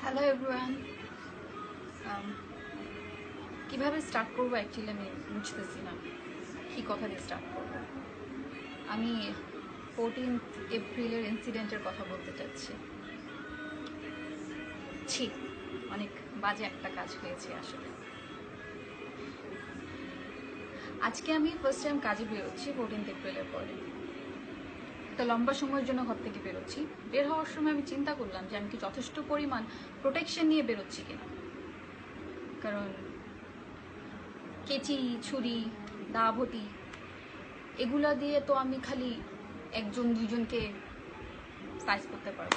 Hello everyone কীভাবে start করব actually আমি বুঝতেছি না। কি কথা দিয়ে স্টার্ট করব? আমি ফোরটিন এপ্রিলের ইনসিডেন্টের কথা বলতে চাচ্ছি। ছি, অনেক বাজে একটা কাজ হয়েছে আসলে। আজকে আমি ফার্স্ট টাইম কাজে বেরোচ্ছি ফোরটিন্থ এপ্রিলের পরে। একটা লম্বা সময়ের জন্য ঘর থেকে বেরোচ্ছি। বের হওয়ার সময় আমি চিন্তা করলাম যে আমি কি যথেষ্ট পরিমাণ প্রোটেকশন নিয়ে বেরোচ্ছি কিনা। কারণ কেচি, ছুরি দা ভটি এগুলা দিয়ে তো আমি খালি একজন দুজনকে সাইজ করতে পারব।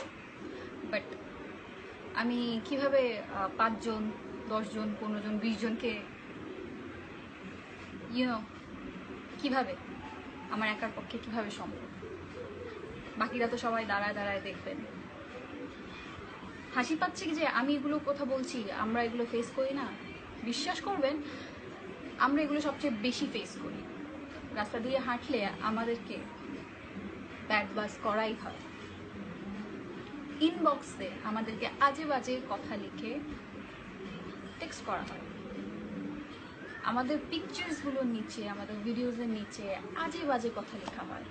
বাট আমি কীভাবে পাঁচজন, দশজন পনেরো জন বিশ জনকে ইউনো কীভাবে আমার একার পক্ষে কীভাবে সম্ভব? বাকিরা তো সবাই দাঁড়ায় দাঁড়ায় দেখবেন। হাসি পাচ্ছে যে আমি এগুলো কথা বলছি, আমরা এগুলো ফেস করি না? বিশ্বাস করবেন, আমরা এগুলো সবচেয়ে বেশি ফেস করি। রাস্তা দিয়ে হাঁটলে আমাদেরকে ব্যাড বাস করাই হয়। ইনবক্সে আমাদেরকে আজে বাজে কথা লিখে টেক্সট করা হয়। আমাদের পিকচার্সগুলোর নিচে, আমাদের ভিডিওসের নিচে আজে বাজে কথা লেখা হয়।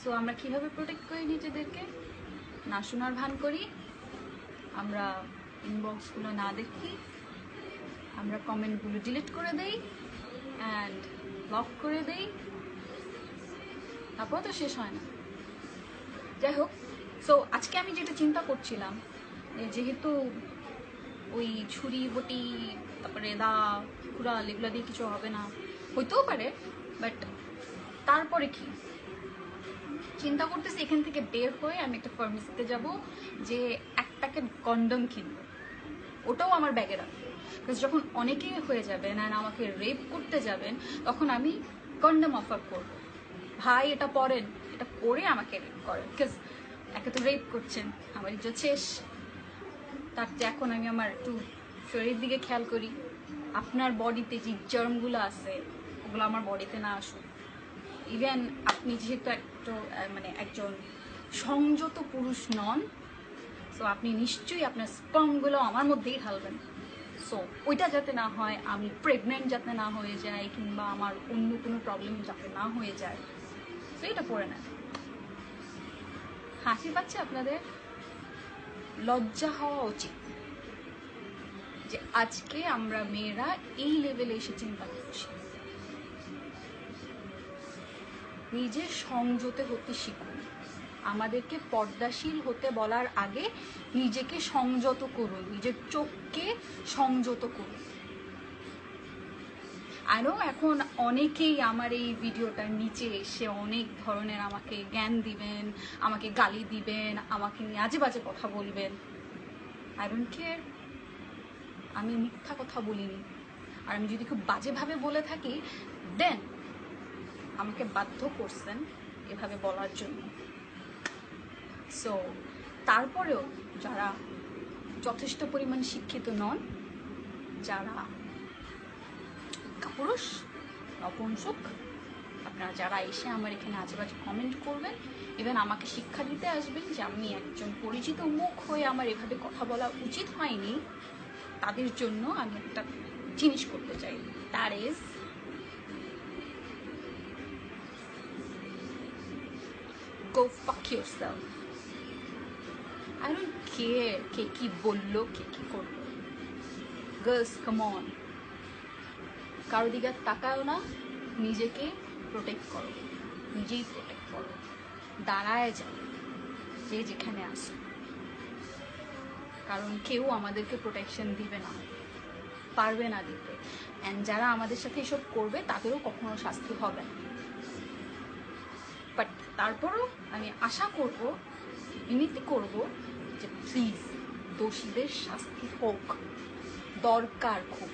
সো আমরা কীভাবে প্রোটেক্ট করি নিজেদেরকে? না শোনার ভান করি। আমরা ইনবক্সগুলো না দেখি। আমরা কমেন্টগুলো ডিলিট করে দেই অ্যান্ড ব্লক করে দেই। তারপর তো শেষ হয় না। যাই হোক সো আজকে আমি যেটা চিন্তা করছিলাম যেহেতু ওই ছুরি, বটি, তারপরে দা, কুড়াল, এগুলো দিয়ে কিছু হবে না। হইতেও পারে বাট তারপরে কি? চিন্তা করতেছি এখান থেকে বের হয়ে আমি একটা ফার্মেসিতে যাব যে এক প্যাকেট কন্ডম কিনবো। ওটাও আমার ব্যাগে রাখব। যখন অনেকেই হয়ে যাবেন অ্যান্ড আমাকে রেপ করতে যাবেন, তখন আমি কন্ডম অফার করব। ভাই, এটা পরেন। এটা পরে আমাকে রেপ করেন। বিকজ একে তো রেপ করছেন। আমার ইজ্জত শেষ। তার এখন আমি আমার একটু শরীরের দিকে খেয়াল করি। আপনার বডিতে যে জার্মগুলো আছে, ওগুলো আমার বডিতে না আসুক। ইভেন আপনি যেহেতু আহ, মানে একজন সংযত পুরুষ নন। সো আপনি নিশ্চয়ই আপনার স্পামগুলো আমার মধ্যেই ঢালবেন। সো ওইটা যাতে না হয় আমি প্রেগনেন্ট যাতে না হয়ে যায় কিংবা আমার অন্য কোনো প্রবলেম যাতে না হয়ে যায়। সো এটা পড়ে নেন। হাসি পাচ্ছে আপনাদের? লজ্জা হওয়া উচিত। যে আজকে আমরা মেয়েরা এই লেভেলে এসে চিন্তা করছি নিজে সংযতে হতে শিখুন। আমাদেরকে পর্দাশীল হতে বলার আগে নিজেকে সংযত করুন, নিজের চোখকে সংযত করুন। আরও এখন অনেকেই আমার এই ভিডিওটার নিচে এসে অনেক ধরনের আমাকে জ্ঞান দিবেন, আমাকে গালি দিবেন, আমাকে নিয়ে আজে বাজে কথা বলবেন। আই কেয়ার আমি মিথ্যা কথা বলিনি। আর আমি যদি খুব বাজেভাবে বলে থাকি দেন আমাকে বাধ্য করছেন এভাবে বলার জন্য। সো তারপরেও যারা যথেষ্ট পরিমাণ শিক্ষিত নন, যারা পুরুষ, নপুংসক, আপনারা যারা এসে আমার এখানে আজেবাজে কমেন্ট করবেন ইভেন আমাকে শিক্ষা দিতে আসবেন যে আমি একজন পরিচিত মুখ হয়ে আমার এভাবে কথা বলা উচিত হয়নি, তাদের জন্য আমি একটা জিনিস করতে চাই। তার is go fuck yourself. I don't care. কে কি বলল কে কি করল গার্লস কাম অন কারও দিকে তাকাও না, নিজেকে প্রোটেক্ট করো। নিজেই প্রোটেক্ট করো। দাঁড়ায় যাও, যে যেখানে আসো কারণ কেউ আমাদেরকে প্রোটেকশন দিবে না, পারবে না দিতে। অ্যান্ড যারা আমাদের সাথে এসব করবে, তাদেরও কখনো শাস্তি হবে না। বাট তারপরও আমি আশা করব বিনীতি করব যে প্লিজ দোষীদের শাস্তি হোক দরকার খুব।